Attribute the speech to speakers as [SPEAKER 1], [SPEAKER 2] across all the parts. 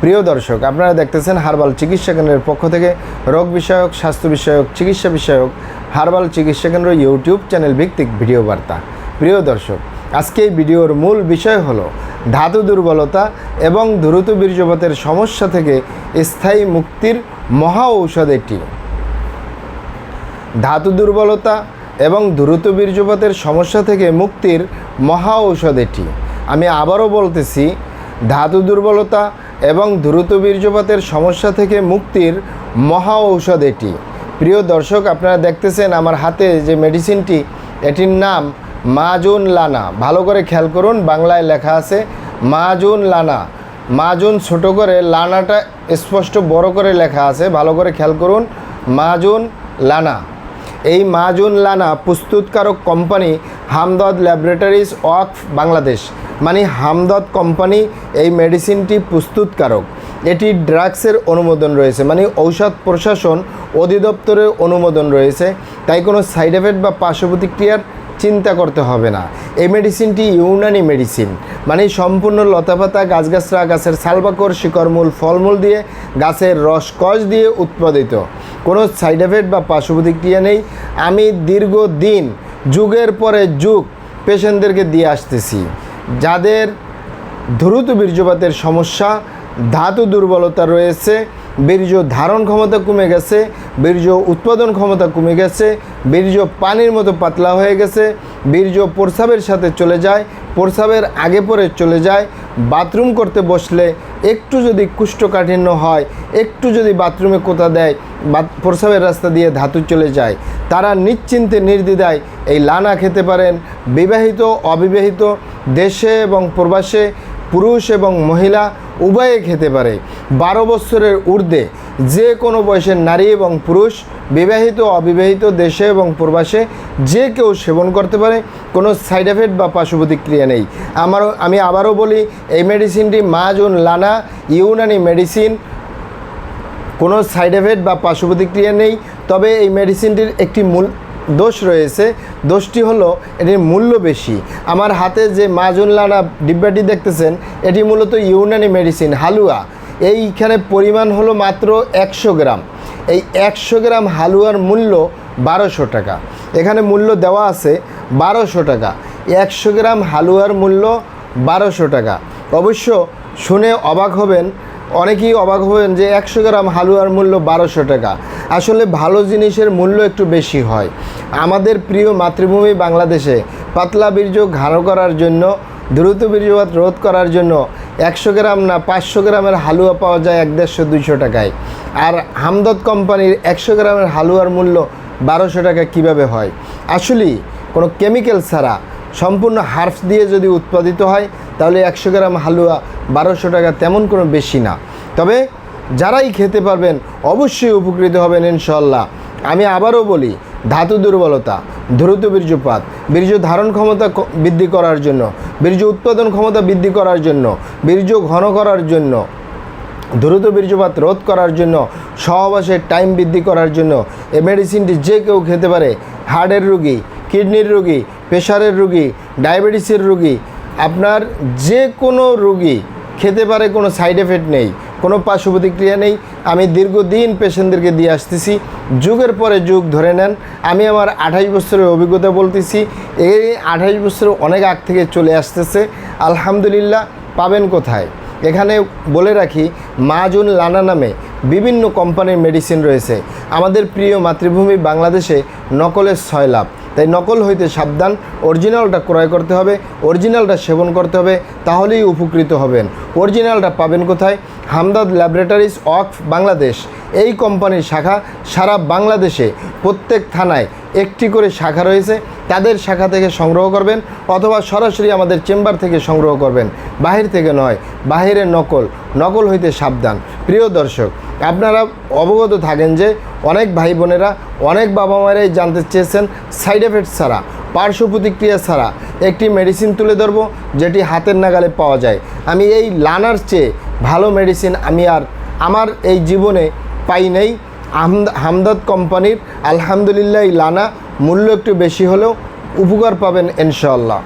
[SPEAKER 1] প্রিয় দর্শক, আপনারা দেখতেছেন হার্বাল চিকিৎসা কেন্দ্রের পক্ষ থেকে রোগ বিষয়ক, স্বাস্থ্য বিষয়ক, চিকিৎসা বিষয়ক হার্বাল চিকিৎসা কেন্দ্র ইউটিউব চ্যানেল ভিত্তিক ভিডিও বার্তা। প্রিয় দর্শক, আজকে এই ভিডিওর মূল বিষয় হলো ধাতু দুর্বলতা এবং দ্রুত বীর্যপাতের সমস্যা থেকে স্থায়ী মুক্তির মহা ঔষধ এটি। ধাতু দুর্বলতা এবং দ্রুত বীর্যপাতের সমস্যা থেকে মুক্তির মহা ঔষধ এটি। আমি আবারও বলতেছি, ধাতু দুর্বলতা এবং দ্রুত বীর্যপাতের সমস্যা থেকে মুক্তির মহা ঔষধ এটি। প্রিয় দর্শক, আপনারা দেখতেছেন আমার হাতে যে মেডিসিনটি, এটির নাম মাজুন লানা। ভালো করে খেয়াল করুন, বাংলায় লেখা আছে মাজুন লানা। মাজুন ছোট করে, লানাটা স্পষ্ট বড় করে লেখা আছে। ভালো করে খেয়াল করুন, মাজুন লানা। এই মাজুন লানা প্রস্তুতকারক company Hamdard laboratories of Bangladesh. মানে হামদদ কোম্পানি এই মেডিসিনটি প্রস্তুতকারক। এটি ড্রাগসের অনুমোদন রয়েছে মানে ঔষধ প্রশাসন অধিদপ্তরের অনুমোদন রয়েছে, তাই কোনো সাইড এফেক্ট বা পার্শ্ব প্রতিক্রিয়ার চিন্তা করতে হবে না। এই মেডিসিনটি ইউনানি মেডিসিন মানে সম্পূর্ণ লতাপাতা গাছগাছরা গাছের সালবাকর শিকড়মূল ফলমূল দিয়ে গাছের রস রসকস দিয়ে উৎপাদিত। কোনো সাইড এফেক্ট বা পার্শ্ব প্রতিক্রিয়া নেই। আমি দীর্ঘদিন, যুগের পরে যুগ, পেশেন্টদেরকে দিয়ে আসতেছি। যাদের দ্রুত বীর্যপাতের সমস্যা, ধাতু দুর্বলতা রয়েছে, বীর্য ধারণ ক্ষমতা কমে গেছে, বীর্য উৎপাদন ক্ষমতা কমে গেছে, বীর্য পানির মতো পাতলা হয়ে গেছে, বীর্য প্রসাবের সাথে চলে যায় প্রসাবের আগে পরে চলে যায়, বাথরুম করতে বসলে একটু যদি কুষ্ঠকাঠিন্য হয়, একটু যদি বাথরুমে কোথা দেয় বা প্রসাবের রাস্তা দিয়ে ধাতু চলে যায়, তারা নিশ্চিন্তে নির্দ্বিধায় এই লানা খেতে পারেন। বিবাহিত, অবিবাহিত, দেশে এবং প্রবাসে পুরুষ এবং মহিলা উভয়ে খেতে পারে। বারো বছরের ঊর্ধ্বে যে কোনো বয়সের নারী এবং পুরুষ, বিবাহিত অবিবাহিত দেশে এবং প্রবাসে যে কেউ সেবন করতে পারে, কোনো সাইড এফেক্ট বা পার্শ্ব প্রতিক্রিয়া নেই। আমারও আমি আবারও বলি, এই মেডিসিনটি মাজুন লানা ইউনানি মেডিসিন, কোনো সাইড এফেক্ট বা পার্শ্ব প্রতিক্রিয়া নেই, তবে এই মেডিসিনটির একটি মূল দোষ রয়েছে, দোষটি হলো এটির মূল্য বেশি। আমার হাতে যে মাজুনলানা ডিব্বাটি দেখতেছেন, এটি মূলত ইউনানি মেডিসিন, হালুয়া। এইখানে পরিমাণ হলো মাত্র একশো গ্রাম। এই একশো গ্রাম হালুয়ার মূল্য বারোশো টাকা। এখানে মূল্য দেওয়া আছে বারোশো টাকা। একশো গ্রাম হালুয়ার মূল্য বারোশো টাকা। অবশ্য শুনে অবাক হবেন, অনেকেই অবাক হবেন যে একশো গ্রাম হালুয়ার মূল্য বারোশো টাকা। আসলে ভালো জিনিসের মূল্য একটু বেশি হয়। আমাদের প্রিয় মাতৃভূমি বাংলাদেশে পাতলা বীর্য ঘন করার জন্য, দ্রুত বীর্যপাত রোধ করার জন্য একশো গ্রাম না পাঁচশো গ্রামের হালুয়া পাওয়া যায় এক দেড়শো, দুইশো টাকায়। আর হামদত কোম্পানির একশো গ্রামের হালুয়ার মূল্য বারোশো টাকা কীভাবে হয়? আসলেই কোনো কেমিক্যাল ছাড়া সম্পূর্ণ হার্ফ দিয়ে যদি উৎপাদিত হয়, তাহলে একশো গ্রাম হালুয়া বারোশো টাকা তেমন কোনো বেশি না। তবে যারাই খেতে পারবেন অবশ্যই উপকৃত হবেন ইনশাল্লাহ আমি আবারও বলি, ধাতু দুর্বলতা, দ্রুত বীর্যপাত, বীর্য ধারণ ক্ষমতা বৃদ্ধি করার জন্য, বীর্য উৎপাদন ক্ষমতা বৃদ্ধি করার জন্য, বীর্য ঘন করার জন্য, দ্রুত বীর্যপাত রোধ করার জন্য সহবাসের টাইম বৃদ্ধি করার জন্য এ মেডিসিনটি যে কেউ খেতে পারে হার্টের রুগী কিডনির রুগী প্রেশারের রুগী ডায়াবেটিসের রুগী, আপনার যে কোনো রুগী, খেতে পারে কোনো সাইড এফেক্ট নেই। কোনো পার্শ্ব প্রতিক্রিয়া নেই। আমি দীর্ঘদিন পেশেন্টদেরকে দিয়ে আসতেছি। যুগের পরে যুগ ধরে নেন। আমি আমার আঠাশ বছরের অভিজ্ঞতা বলতেছি। এই আঠাশ বছর অনেক আগ থেকে চলে আসতেছে। আলহামদুলিল্লাহ, পাবেন কোথায়? এখানে বলে রাখি মাজুন লানা নামে বিভিন্ন কোম্পানির মেডিসিন রয়েছে। আমাদের প্রিয় মাতৃভূমি বাংলাদেশে নকলের লাভ। তাই নকল হইতে সাবধান, অরিজিনালটা ক্রয় করতে হবে, অরিজিনালটা সেবন করতে হবে, তাহলেই উপকৃত হবেন। অরিজিনালটা পাবেন কোথায়? Hamdard laboratories of Bangladesh. এই কোম্পানির শাখা সারা বাংলাদেশে, প্রত্যেক থানায় একটি করে শাখা রয়েছে। তাদের শাখা থেকে সংগ্রহ করবেন অথবা সরাসরি আমাদের চেম্বার থেকে সংগ্রহ করবেন। বাহির থেকে নয়, বাহিরের নকল। নকল হইতে সাবধান। প্রিয় দর্শক, আপনারা অবগত থাকেন যে অনেক ভাই বোনেরা অনেক বাবা মায়েরাই জানতে চেয়েছেন সাইড এফেক্ট ছাড়া, পার্শ্ব প্রতিক্রিয়া ছাড়া একটি মেডিসিন তুলে ধরব যেটি হাতের নাগালে পাওয়া যায়। আমি এই লানার চেয়ে ভালো মেডিসিন আমি আর আমার এই জীবনে পাই নেই। হামদাদ কোম্পানির আলহামদুলিল্লাহ লানা মূল্য একটু বেশি হলেও উপকার পাবেন ইনশাল্লাহ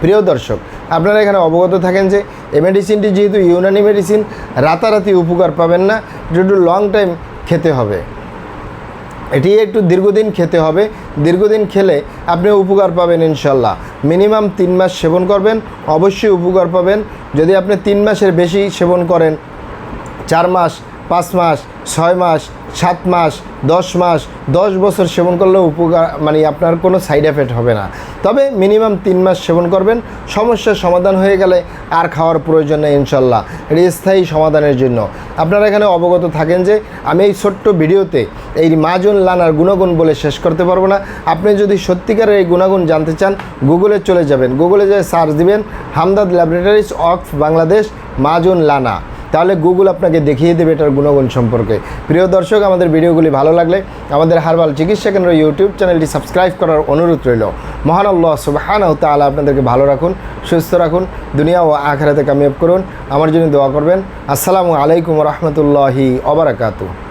[SPEAKER 1] প্রিয় দর্শক আপনারা এখানে অবগত থাকেন যে এই মেডিসিনটি যেহেতু ইউনানি মেডিসিন, রাতারাতি উপকার পাবেন না একটু লং টাইম খেতে হবে। এটি একটু দীর্ঘদিন খেতে হবে। দীর্ঘদিন খেলে আপনি উপকার পাবেন ইনশাল্লাহ। মিনিমাম তিন মাস সেবন করবেন, অবশ্যই উপকার পাবেন। যদি আপনি তিন মাসের বেশি সেবন করেন, চার মাস পাঁচ মাস, ছয় মাস, সাত মাস, দশ মাস, দশ বছর সেবন করলেও উপকার মানে আপনার কোনো সাইড এফেক্ট হবে না। তবে মিনিমাম তিন মাস সেবন করবেন, সমস্যার সমাধান হয়ে গেলে আর খাওয়ার প্রয়োজন নেই ইনশাল্লাহ। এটি স্থায়ী সমাধানের জন্য। আপনারা এখানে অবগত থাকেন যে, আমি এই ছোট্ট ভিডিওতে এই মাজন লানার গুণগুণ বলে শেষ করতে পারব না। আপনি যদি সত্যিকারের এই গুণাগুণ জানতে চান গুগলে চলে যাবেন। গুগলে যে সার্চ দিবেন, হামদাদ ল্যাবরেটরিজ অফ বাংলাদেশ মাজন লানা। তাহলে গুগল আপনাকে দেখিয়ে দেবে এটার গুণগুণ সম্পর্কে। প্রিয় দর্শক, আমাদের ভিডিওগুলি ভালো লাগলে আমাদের হারবাল চিকিৎসা কেন্দ্র ইউটিউব চ্যানেলটি সাবস্ক্রাইব করার অনুরোধ রইল। মহান আল্লাহ সুবাহান তাহলে আপনাদেরকে ভালো রাখুন, সুস্থ রাখুন, দুনিয়া ও আখেরাতে কামিয়াব করুন। আমার জন্য দোয়া করবেন। আসসালামু আলাইকুম রহমতুল্লাহি অবরাকাতু